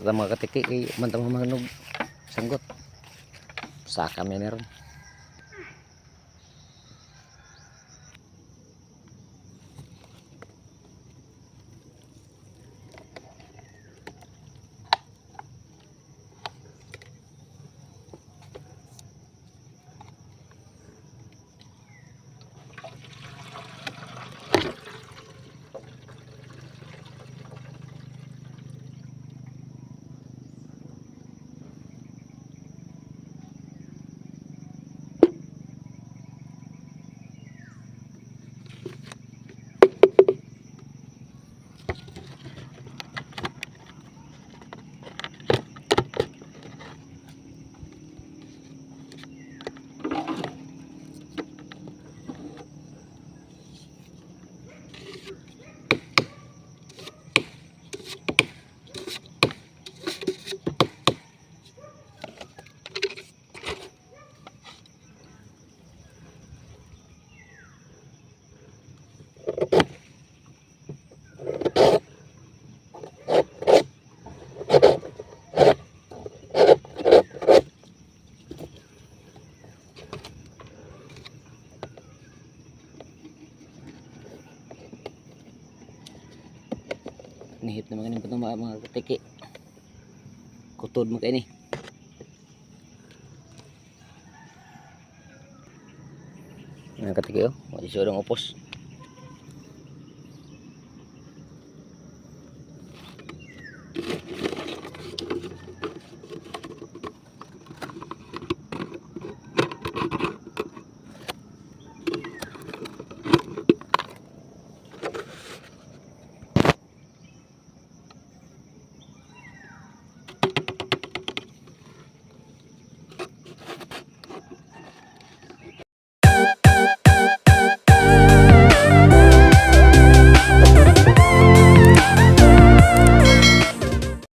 mga katiki kay mantang manog sanggot. Sa kami meron nihit na mga nipot mga, mga katiki kutod mo kayo ni. Mga katiki oh. Wala siya upos